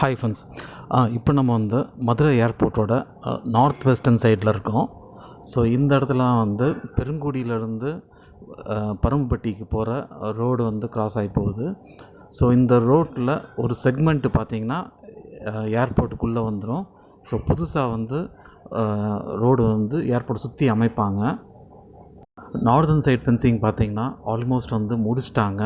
Hi friends இப்போ நம்ம வந்து மதுரை ஏர்போர்ட்டோட நார்த் வெஸ்டர்ன் சைடில் இருக்கோம். ஸோ இந்த இடத்துல வந்து பெருங்குடியிலேருந்து பரம்பட்டிக்கு போகிற ரோடு வந்து கிராஸ் ஆகி போகுது. ஸோ இந்த ரோட்டில் ஒரு செக்மெண்ட்டு பார்த்தீங்கன்னா ஏர்போர்ட்டுக்குள்ளே வந்துடும் ஸோ புதுசாக வந்து ரோடு வந்து ஏர்போர்ட் சுற்றி அமைப்பாங்க. நார்தன் சைட் ஃபென்சிங் பார்த்தீங்கன்னா ஆல்மோஸ்ட் வந்து முடிச்சிட்டாங்க.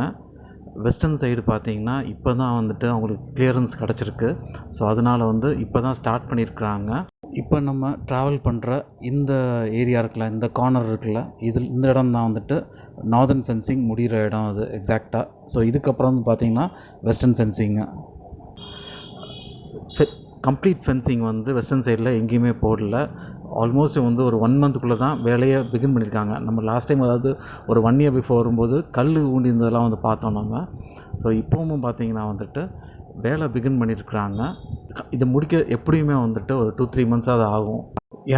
வெஸ்டர்ன் சைடு பார்த்தீங்கன்னா இப்போ தான் வந்துட்டு அவங்களுக்கு கிளியரன்ஸ் கிடச்சிருக்கு. ஸோ அதனால் வந்து இப்போ தான் ஸ்டார்ட் பண்ணியிருக்கிறாங்க. இப்போ நம்ம ட்ராவல் பண்ணுற இந்த ஏரியா இருக்குல்ல இந்த கார்னர் இருக்குல்ல இதில் இந்த இடம் தான் வந்துட்டு நார்தன் ஃபென்சிங் முடிகிற இடம் அது எக்ஸாக்டாக ஸோ இதுக்கப்புறம் வந்து பார்த்திங்கன்னா வெஸ்டர்ன் ஃபென்சிங்கு கம்ப்ளீட் ஃபென்சிங் வந்து வெஸ்டர்ன் சைடில் எங்கேயுமே போடல. ஆல்மோஸ்ட் வந்து ஒரு ஒன் மந்த்துக்குள்ளே தான் வேலையை பிகின் பண்ணியிருக்காங்க. நம்ம லாஸ்ட் டைம் அதாவது ஒரு ஒன் இயர் பிஃபோர் வரும்போது கல் ஊண்டியிருந்ததெல்லாம் வந்து பார்த்தோம் நம்ம. ஸோ இப்போவும் பார்த்தீங்கன்னா வந்துட்டு வேலை பிகின் பண்ணியிருக்கிறாங்க. இதை முடிக்க எப்படியுமே வந்துட்டு ஒரு டூ த்ரீ மந்த்ஸ் அது ஆகும்.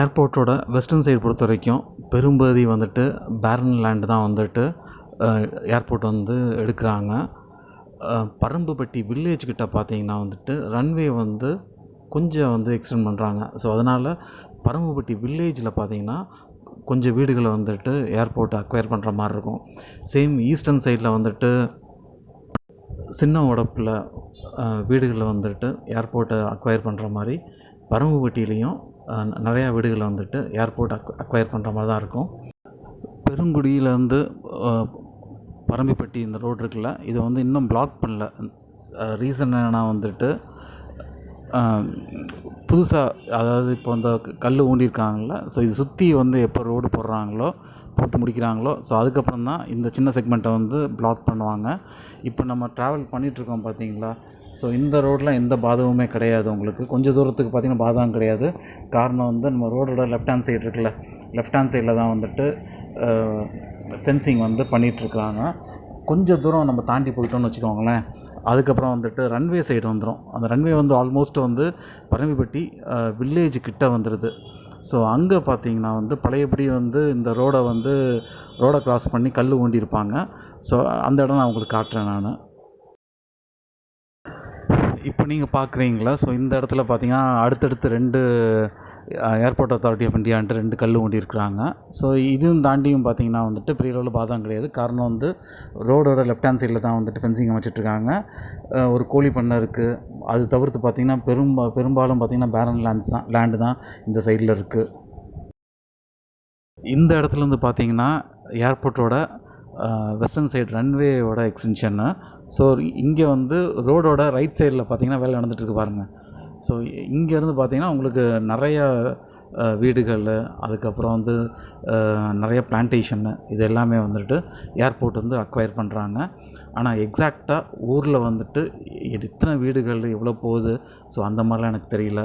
ஏர்போர்ட்டோட வெஸ்டர்ன் சைடு பொறுத்த வரைக்கும் பெரும்பகுதி வந்துட்டு பேரன் லேண்டு தான் வந்துட்டு ஏர்போர்ட் வந்து எடுக்கிறாங்க. பரம்புப்பட்டி வில்லேஜ் கிட்ட பார்த்தீங்கன்னா வந்துட்டு ரன்வே வந்து கொஞ்சம் வந்து எக்ஸ்டெண்ட் பண்ணுறாங்க ஸோ அதனால் பரம்புப்பட்டி வில்லேஜில் பார்த்தீங்கன்னா கொஞ்சம் வீடுகளை வந்துட்டு ஏர்போர்ட் அக்வயர் பண்ணுற மாதிரி இருக்கும். சேம் ஈஸ்டர்ன் சைடில் வந்துட்டு சின்ன உடப்பில் வீடுகளில் வந்துட்டு ஏர்போர்ட்டை அக்வயர் பண்ணுற மாதிரி பரம்புப்பட்டியிலையும் நிறையா வீடுகளை வந்துட்டு ஏர்போர்ட் அக் அக்வயர் பண்ணுற மாதிரி தான் இருக்கும். பெருங்குடியிலேருந்து பரம்பிப்பட்டி இந்த ரோடு இருக்குல்ல இதை வந்து இன்னும் பிளாக் பண்ணல. ரீசன் என்னென்னா வந்துட்டு புதுசாக அதாவது இப்போ இந்த கல் ஊண்டியிருக்காங்கள்ல ஸோ இது சுற்றி வந்து எப்போ ரோடு போடுறாங்களோ போட்டு முடிக்கிறாங்களோ ஸோ அதுக்கப்புறம் தான் இந்த சின்ன செக்மெண்ட்டை வந்து பிளாக் பண்ணுவாங்க. இப்போ நம்ம ட்ராவல் பண்ணிகிட்ருக்கோம் பார்த்தீங்களா? ஸோ இந்த ரோடில் எந்த பாதகமுமே கிடையாது உங்களுக்கு. கொஞ்சம் தூரத்துக்கு பார்த்திங்கன்னா பாதகம் கிடையாது. காரணம் வந்து நம்ம ரோடோட லெஃப்ட் ஹேண்ட் சைடு இருக்குல்ல. லெஃப்ட் ஹேண்ட் சைடில் தான் வந்துட்டு ஃபென்சிங் வந்து பண்ணிகிட்ருக்குறாங்க கொஞ்சம் தூரம் நம்ம தாண்டி போயிட்டோம்னு வச்சுக்கோங்களேன். அதுக்கப்புறம் வந்துட்டு ரன்வே சைடு வந்துடும் அந்த ரன்வே வந்து ஆல்மோஸ்ட் வந்து பரம்பிப்பட்டி வில்லேஜ் கிட்ட வந்துடுது ஸோ அங்கே பார்த்தீங்கன்னா வந்து பழையபடி வந்து இந்த ரோடை வந்து ரோடை க்ராஸ் பண்ணி கல் ஊண்டியிருப்பாங்க ஸோ அந்த இடம் நான் உங்களுக்கு காட்டுறேன் நான். இப்போ நீங்கள் பார்க்குறீங்களா ஸோ இந்த இடத்துல பார்த்தீங்கன்னா அடுத்தடுத்து ரெண்டு ஏர்போர்ட் அத்தாரிட்டி ஆஃப் இந்தியான்ட்டு ரெண்டு கல் ஊண்டி இருக்கிறாங்க ஸோ இதுவும் தாண்டியும் பார்த்தீங்கன்னா வந்துட்டு பெரிய அளவில் பாதம் கிடையாது. காரணம் வந்து ரோடோட லெஃப்ட் ஹேண்ட் சைடில் தான் வந்துட்டு ஃபென்சிங் அமைச்சிட்ருக்காங்க. ஒரு கோழி பண்ணை இருக்குது அது தவிர்த்து பார்த்திங்கன்னா பெரும்பா பெரும்பாலும் பார்த்திங்கன்னா பேரன் லேண்ட்ஸ் தான் லேண்டு தான் இந்த சைடில் இருக்குது இந்த இடத்துலேருந்து பார்த்தீங்கன்னா ஏர்போர்ட்டோட வெஸ்டர்ன் சைடு ரன்வேயோட எக்ஸ்டென்ஷன்னு ஸோ இங்கே வந்து ரோடோட ரைட் சைடில் பார்த்தீங்கன்னா வேலை நடந்துகிட்ருக்கு பாருங்கள் ஸோ இங்கேருந்து பார்த்தீங்கன்னா உங்களுக்கு நிறைய வீடுகள் அதுக்கப்புறம் வந்து நிறைய பிளான்டேஷன்னு இது எல்லாமே வந்துட்டு ஏர்போர்ட் வந்து அக்வயர் பண்ணுறாங்க ஆனால் எக்ஸாக்டாக ஊரில் வந்துட்டு எத்தனை வீடுகள் எவ்வளோ போகுது? ஸோ அந்த மாதிரிலாம் எனக்கு தெரியல.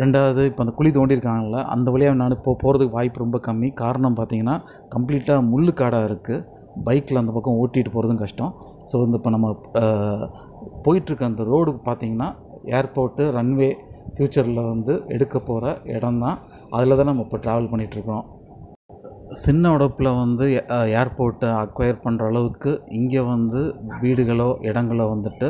ரெண்டாவது இப்போ அந்த குழி தோண்டியிருக்காங்கள அந்த வழியாக நான் இப்போ போகிறதுக்கு வாய்ப்பு ரொம்ப கம்மி. காரணம் பார்த்தீங்கன்னா கம்ப்ளீட்டாக முள்ளு காடாக இருக்குது பைக்கில் அந்த பக்கம் ஓட்டிகிட்டு போகிறதும் கஷ்டம். ஸோ இந்த இப்போ நம்ம போயிட்டுருக்க அந்த ரோடு பார்த்திங்கன்னா ஏர்போர்ட்டு ரன்வே ஃப்யூச்சரில் வந்து எடுக்க போகிற இடம் தான் அதில் தான் நம்ம இப்போ ட்ராவல் பண்ணிகிட்ருக்குறோம் சின்ன உடப்பில் வந்து ஏர்போர்ட்டை அக்வயர் பண்ணுற அளவுக்கு இங்கே வந்து வீடுகளோ இடங்களோ வந்துட்டு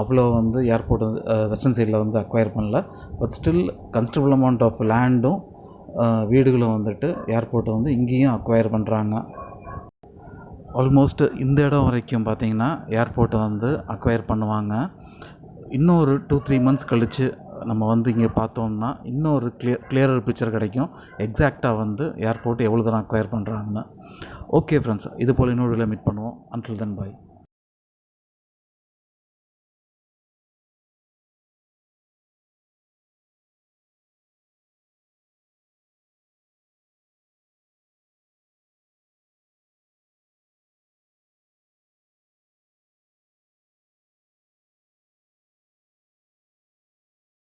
அவ்வளோ வந்து ஏர்போர்ட் வந்து வெஸ்டர்ன் சைடில் வந்து அக்வயர் பண்ணல. But still considerable amount of லேண்டும் வீடுகளும் வந்துட்டு ஏர்போர்ட்டை வந்து இங்கேயும் அக்வயர் பண்ணுறாங்க ஆல்மோஸ்ட் இந்த இடம் வரைக்கும் பார்த்திங்கன்னா ஏர்போர்ட்டை வந்து அக்வயர் பண்ணுவாங்க. இன்னும் ஒரு டூ த்ரீ மந்த்ஸ் கழித்து நம்ம வந்து இங்கே பார்த்தோம்னா இன்னும் ஒரு கிளியர் கிளியரர் பிக்சர் கிடைக்கும். எக்ஸாக்டாக வந்து ஏர்போர்ட் எவ்வளோ தூரம் அக்வயர் பண்ணுறாங்கன்னு ஓகே ஃப்ரெண்ட்ஸ் இது போல் இன்னொரு மீட் பண்ணுவோம். அன்டில் தென் பாய்